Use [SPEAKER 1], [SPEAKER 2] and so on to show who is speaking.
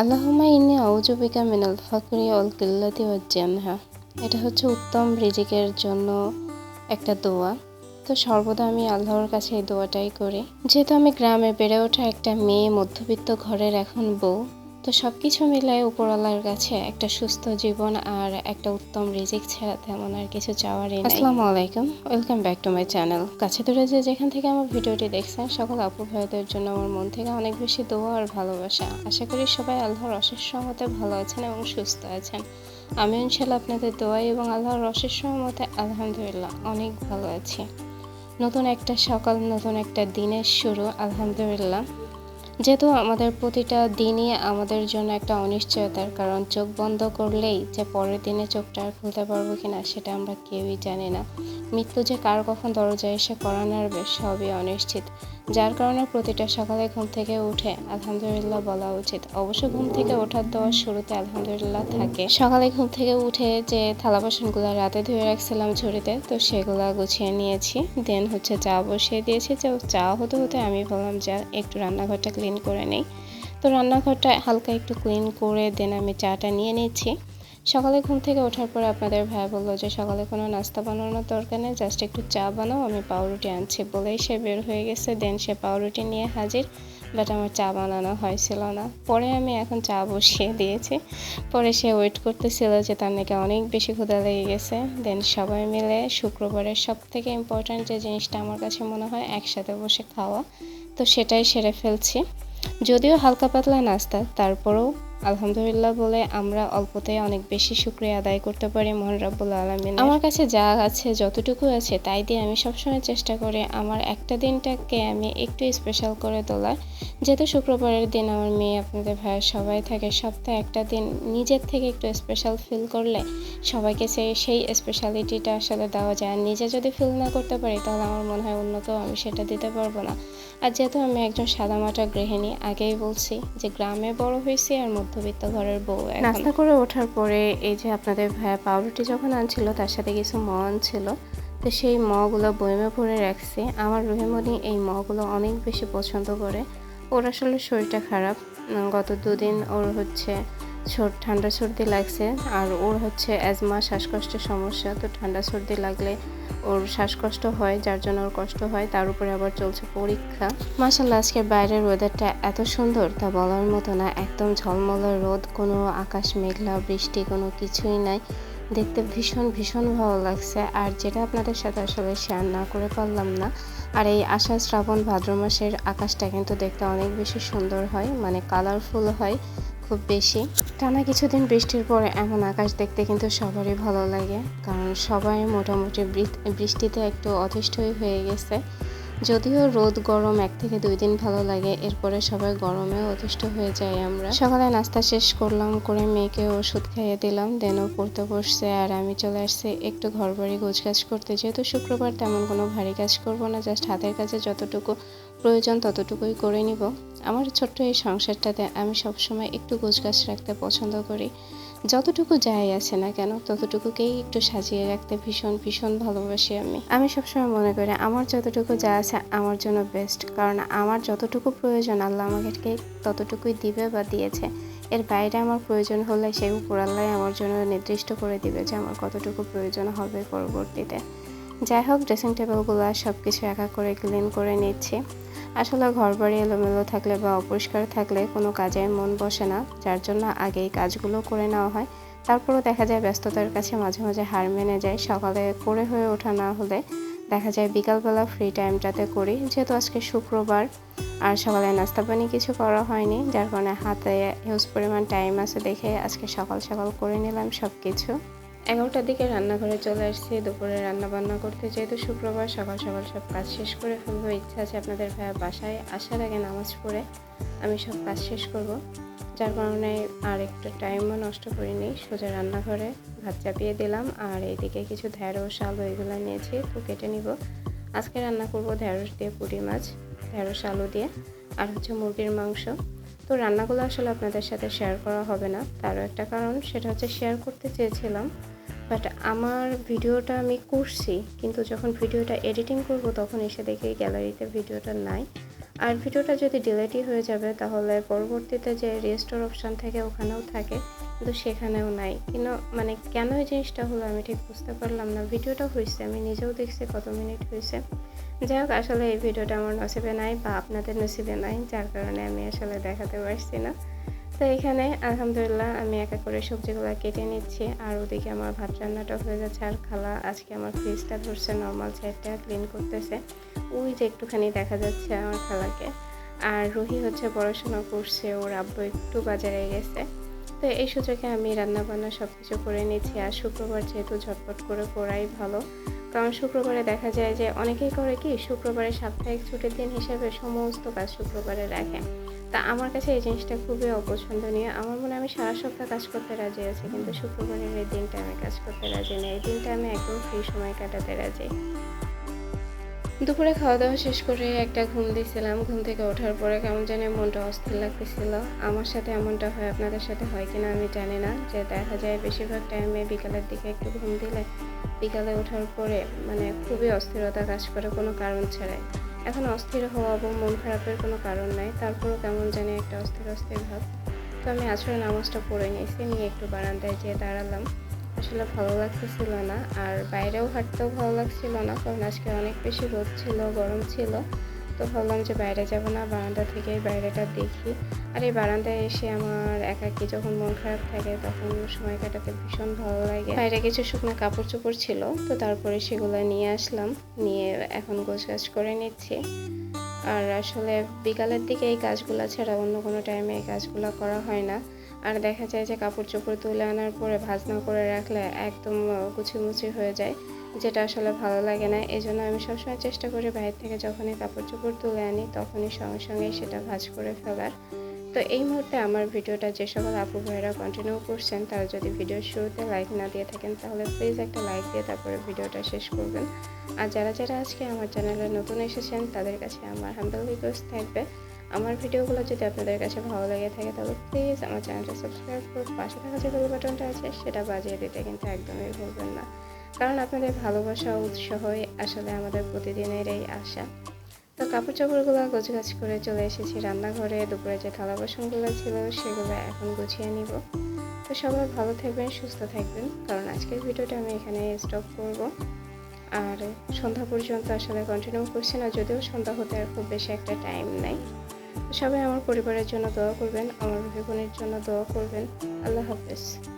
[SPEAKER 1] আল্লাহুম্মা ইন্নি আউজুবিকা মিনাল ফাকরি অল কিল্লাতি ওয়াজ জানহা। এটা হচ্ছে উত্তম রিজিকের জন্য একটা দোয়া। তো সর্বদা আমি আল্লাহর কাছে এই দোয়াটাই করি। যেহেতু আমি গ্রামে বেড়ে ওঠা একটা মেয়ে মধ্যবিত্ত ঘরের এখন বউ তো সব কিছু মিলায় উপরওয়ালার কাছে একটা সুস্থ জীবন আর একটা উত্তম রিজিক ছাড়া তেমন আর কিছু চাওয়ারই নেই। আসসালামু আলাইকুম। Welcome back to my channel কাছে দূরে যে যেখান থেকে আমার ভিডিওটি দেখছেন, সকল আপু ভাইদের জন্য আমার মন থেকে অনেক বেশি দোয়া আর ভালোবাসা। আশা করি সবাই আল্লাহর অশেষ সহমতে ভালো আছেন এবং সুস্থ আছেন। আমি ইনশাল্লাহ আপনাদের দোয়াই এবং আল্লাহর অশেষ সহমতে আলহামদুলিল্লাহ অনেক ভালো আছি। নতুন একটা সকাল, নতুন একটা দিনের শুরু, আলহামদুলিল্লাহ। যেহেতু আমাদের প্রতিটা দিনই আমাদের জন্য একটা অনিশ্চয়তার কারণ, চোখ বন্ধ করলেই যে পরের দিনে চোখটা আর খুলতে পারব কিনা সেটা আমরা কেউই জানি না। মৃত্যু যে কার কখন দরজায় এসে করানার সবই অনিশ্চিত। যার কারণে প্রতিটা সকালে ঘুম থেকে উঠে আলহামদুলিল্লাহ বলা উচিত। অবশ্য ঘুম থেকে ওঠার দেওয়ার শুরুতে আলহামদুলিল্লাহ থাকে। সকালে ঘুম থেকে উঠে যে থালা বাসনগুলো রাতে ধুয়ে রাখছিলাম ঝুড়িতে, তো সেগুলো গুছিয়ে নিয়েছি। দেন হচ্ছে চা বসিয়ে দিয়েছি। যে চা হতে হতে আমি বললাম, যা, একটু রান্নাঘরটা ক্লিন করে নেই। তো রান্নাঘরটা হালকা একটু ক্লিন করে দেন আমি চাটা নিয়ে নিচ্ছি। সকালে ঘুম থেকে ওঠার পরে আপনাদের ভাই বলল যে সকালে কোনো নাস্তা বানানোর দরকার নেই জাস্ট একটু চা বানাও, আমি পাউরুটি আনছি বলেই সে বের হয়ে গেছে। দেন সে পাউরুটি নিয়ে হাজির বাট আমার চা বানানো হয়েছিল না। পরে আমি এখন চা বসিয়ে দিয়েছি। পরে সে ওয়েট করতেছিল যে তার নাকি অনেক বেশি ক্ষুধা লেগে গেছে। দেন সবাই মিলে শুক্রবারের সব থেকে ইম্পর্ট্যান্ট যে জিনিসটা আমার কাছে মনে হয়, একসাথে বসে খাওয়া। তো সেটাই সেরে ফেলছি। যদিও হালকা পাতলা নাস্তা, তারপরেও আলহামদুলিল্লাহ বলে আমরা অল্পতেই অনেক বেশি শুক্রিয়া আদায় করতে পারি, মোহন রাব্বুল আলমিন আমার কাছে যা আছে, যতটুকু আছে, তাই দিয়ে আমি সবসময় চেষ্টা করি আমার একটা দিনটাকে আমি একটু স্পেশাল করে তোলার। যেহেতু শুক্রবারের দিন আমার মেয়ে, আপনাদের ভাই সবাই থাকে, সপ্তাহে একটা দিন নিজের থেকে একটু স্পেশাল ফিল করলে সবাইকে সেই সেই স্পেশালিটিটা আসলে দেওয়া যায়। নিজে যদি ফিল না করতে পারি, তাহলে আমার মনে হয় অন্য কেউ আমি সেটা দিতে পারব না। আর যেহেতু আমি একজন সাদামাটা গৃহিণী, আগেই বলছি যে গ্রামে বড় হয়েছি, আর মধ্যবিত্ত ঘরের বউ নাস্তা করে ওঠার পরে এই যে আপনাদের ভাইয়া পাউরুটি যখন আনছিল, তার সাথে কিছু ম আনছিল, তো সেই মগুলো বইমে ভরে রাখছি। আমার রহিমণি এই মগুলো অনেক বেশি পছন্দ করে। ওর আসলে শরীরটা খারাপ। গত দুদিন ওর হচ্ছে ঠান্ডা সর্দি লাগছে আর ওর হচ্ছে অ্যাজমা শ্বাসকষ্টের সমস্যা, তো ঠান্ডা সর্দি লাগলে ওর শ্বাসকষ্ট হয়, যার জন্য ওর কষ্ট হয়, তার উপরে আবার চলছে পরীক্ষা। মাসাল্লাহ আজকে বাইরের ওয়েদারটা এত সুন্দর, তা বলার মতো না, একদম ঝলমলে রোদ, কোনো আকাশ মেঘলা, বৃষ্টি, কোনো কিছুই নাই। দেখতে ভীষণ ভীষণ ভালো লাগছে, আর যেটা আপনাদের সাথে আসলে শেয়ার না করে পারলাম না, আর এই আষাঢ় শ্রাবণ ভাদ্র মাসের আকাশটা কিন্তু দেখতে অনেক বেশি সুন্দর হয় মানে কালারফুল হয়। খুব বেশি। টানা কিছুদিন বৃষ্টির পরে এমন আকাশ দেখতে কিন্তু সবারই ভালো লাগে, কারণ সবাই মোটামুটি বৃষ্টিতে একটু অতিষ্ঠই হয়ে গেছে। যদিও রোদ, গরম এক থেকে দুই দিন ভালো লাগে, এরপরে সবাই গরমে অতিষ্ঠ হয়ে যায় আমরা। সকালে নাস্তা শেষ করলাম, করে মেয়েকে ওষুধ খাইয়ে দিলাম দেনও পড়তে বসছে আর আমি চলে আসছি একটু ঘর বাড়ি গোছগাছ করতে। যেহেতু শুক্রবার তেমন কোনো ভারী কাজ করব না জাস্ট হাতের কাছে যতটুকু প্রয়োজন ততটুকুই করে নিব। আমার ছোট্ট এই সংসারটাতে আমি সবসময় একটু গোছগাছ রাখতে পছন্দ করি। যতটুকু যাই আছে না কেন, ততটুকুকেই একটু সাজিয়ে রাখতে ভীষণ ভীষণ ভালোবাসি আমি। আমি সবসময় মনে করি, আমার যতটুকু যা আছে, আমার জন্য বেস্ট কারণ আমার যতটুকু প্রয়োজন, আল্লাহ আমাকে ততটুকুই দিবে বা দিয়েছে। এর বাইরে আমার প্রয়োজন হলে সেই উপর আল্লাহ আমার জন্য নির্দিষ্ট করে দিবে যে আমার কতটুকু প্রয়োজন হবে পরবর্তীতে। যাই হোক ড্রেসিং টেবিলগুলো সব কিছু একা করে ক্লিন করে নিচ্ছি। আসলে ঘর বাড়ি এলোমেলো থাকলে বা অপরিষ্কার থাকলে কোনো কাজে মন বসে না, যার জন্য আগেই কাজগুলো করে নেওয়া হয়। তারপরও দেখা যায় ব্যস্ততার কাছে মাঝে মাঝে হার মেনে যায়, সকালে করে হয়ে ওঠা না হলে দেখা যায় বিকালবেলা ফ্রি টাইমটাতে করি। যেহেতু আজকে শুক্রবার, আর সকালে নাস্তা পানি কিছু করা হয়নি, যার কারণে হাতে হিউজ পরিমাণ টাইম আছে দেখে আজকে সকাল সকাল করে নিলাম সব কিছু এগারোটার দিকে রান্নাঘরে চলে আসছি, দুপুরে রান্না বান্না করতে যেহেতু শুক্রবার, সকাল সকাল সব কাজ শেষ করে ফেলব। ইচ্ছা আছে আপনাদের ভাইয়া বাসায় আসার আগে নামাজ পড়ে আমি সব কাজ শেষ করব। যার কারণে আর একটু টাইমও নষ্ট করিনি, সোজা রান্নাঘরে ভাত চাপিয়ে দিলাম আর এইদিকে কিছু ঢ্যাঁড়স আলু এগুলো নিয়েছি তো কেটে নিব। আজকে রান্না করব ঢ্যাঁড়স দিয়ে পুঁটি মাছ ঢ্যাঁড়স আলু দিয়ে আর হচ্ছে মুরগির মাংস। তো রান্নাগুলো আসলে আপনাদের সাথে শেয়ার করা হবে না। তারও একটা কারণ, সেটা হচ্ছে শেয়ার করতে চেয়েছিলাম বাট আমার ভিডিওটা আমি করছি, কিন্তু যখন ভিডিওটা এডিটিং করব তখন এসে দেখি গ্যালারিতে ভিডিওটা নাই। আর ভিডিওটা যদি ডিলেটই হয়ে যাবে, তাহলে পরবর্তীতে যে রেস্টোর অপশান থাকে ওখানেও থাকে, কিন্তু সেখানেও নাই। কিন্তু মানে কেন এই জিনিসটা হলো আমি ঠিক বুঝতে পারলাম না। ভিডিওটা হয়েছে, আমি নিজেও দেখছি কত মিনিট হয়েছে। যাই হোক, আসলে এই ভিডিওটা আমার নসিবে নাই বা আপনাদের নসিবে নাই, যার কারণে আমি আসলে দেখাতে পারছি না। তো এখানে আলহামদুলিল্লাহ আমি একা করে সবজিগুলো কেটে নিচ্ছি আর ওদিকে আমার ভাত রান্নাটা হয়ে যাচ্ছে আর খালা আজকে আমার ফ্রিজটা ধরছে নর্মাল সাইডটা ক্লিন করতেছে। ওই যে একটুখানি দেখা যাচ্ছে আমার খালাকে। আর রুহি হচ্ছে পড়াশোনা করছে, ওর আব্বু একটু বাজারে গেছে। তো এই সুযোগে আমি রান্না বান্না সব কিছু করে নিচ্ছি আর শুক্রবার যেহেতু ঝটপট করে করাই ভালো, কারণ শুক্রবারে দেখা যায় যে অনেকেই করে কি, শুক্রবারে সাপ্তাহিক ছুটির দিন হিসেবে সমস্ত কাজ শুক্রবারে রাখে। তা আমার কাছে এই জিনিসটা খুবই অপছন্দনীয়। আমার মনে আমি সারা সপ্তাহ কাজ করতে রাজি আছি, কিন্তু শুক্রবারের এই দিনটা আমি কাজ করতে রাজি নেই। এই দিনটা আমি একদম ফ্রি সময় কাটাতে রাজি। দুপুরে খাওয়া দাওয়া শেষ করে একটা ঘুম দিয়েছিলাম ঘুম থেকে ওঠার পরে কেমন জানি মনটা অস্থির লাগতেছিল। আমার সাথে এমনটা হয়, আপনাদের সাথে হয় কিনা আমি জানি না। যে দেখা যায় বেশিরভাগ টাইমে বিকালের দিকে একটু ঘুম দিলে বিকালে ওঠার পরে মানে খুবই অস্থিরতা কাজ করে কোনো কারণ ছাড়াই। এখন অস্থির হওয়া এবং মন খারাপের কোনো কারণ নাই, তারপরও কেমন জানি একটা অস্থির অস্থির ভাব। তো আমি আসলে নামাজটা পড়ে নিয়েছি, নিয়ে একটু বারান্দায় যেয়ে দাঁড়ালাম। আসলে ভালো লাগতেছিল না, আর বাইরেও হাঁটতেও ভালো লাগছিল না, কারণ আজকে অনেক বেশি রোদ ছিল, গরম ছিল। তো ভাবলাম যে বাইরে যাব না, বারান্দা থেকে বাইরেটা দেখি। আর এই বারান্দায় এসে আমার একাকি যখন মন খারাপ থাকে তখন সময় কাটাতে ভীষণ ভালো লাগে। বাইরে কিছু শুকনো কাপড় চোপড় ছিল, তো তারপরে সেগুলো নিয়ে আসলাম, নিয়ে এখন গোছ গাছ করে নিচ্ছি। আর আসলে বিকালের দিকে এই কাজগুলো ছাড়া অন্য কোনো টাইমে এই কাজগুলো করা হয় না। আর দেখা যায় যে কাপড় চোপড় তুলে আনার পরে ভাজনা করে রাখলে একদম কুচিমুচি হয়ে যায়। যেটা আসলে ভালো লাগে না এই জন্য আমি সবসময় চেষ্টা করি বাইরে থেকে যখনই কাপড় চোপড় তুলে আনি, তখনই সঙ্গে সঙ্গে সেটা ভাজ করে ফেলার। তো এই মুহূর্তে আমার ভিডিওটা যে সকল আপু ভাইরা কন্টিনিউ করছেন, তারা যদি ভিডিওর শুরুতে লাইক না দিয়ে থাকেন, তাহলে প্লিজ একটা লাইক দিয়ে তারপরে ভিডিওটা শেষ করবেন। আর যারা যারা আজকে আমার চ্যানেলে নতুন এসেছেন, তাদের কাছে আমার হাম্বল রিকোয়েস্ট থাকবে। আমার ভিডিওগুলো যদি আপনাদের কাছে ভালো লেগে থাকে, তাহলে প্লিজ আমার চ্যানেলটা সাবস্ক্রাইব করে পাশে থাকা যে বেল বাটনটা আছে, সেটা বাজিয়ে দিতে কিন্তু একদমই ভুলবেন না। কারণ আপনাদের ভালোবাসা, উৎসাহই আসলে আমাদের প্রতিদিনের এই আশা। তো কাপড় চাপড়গুলো গোছগাছ করে চলে এসেছি রান্নাঘরে। দুপুরে যে থালা বাসনগুলো ছিল সেগুলো এখন গুছিয়ে নিব। তো সবাই ভালো থাকবেন, সুস্থ থাকবেন। কারণ আজকের ভিডিওটা আমি এখানে স্টপ করব। আর সন্ধ্যা পর্যন্ত আসলে কন্টিনিউ করছি না, যদিও সন্ধ্যা হতে আর খুব বেশি একটা টাইম নাই। সবাই আমার পরিবারের জন্য দোয়া করবেন, আমার ভাই বোনের জন্য দোয়া করবেন। আল্লাহ হাফেজ।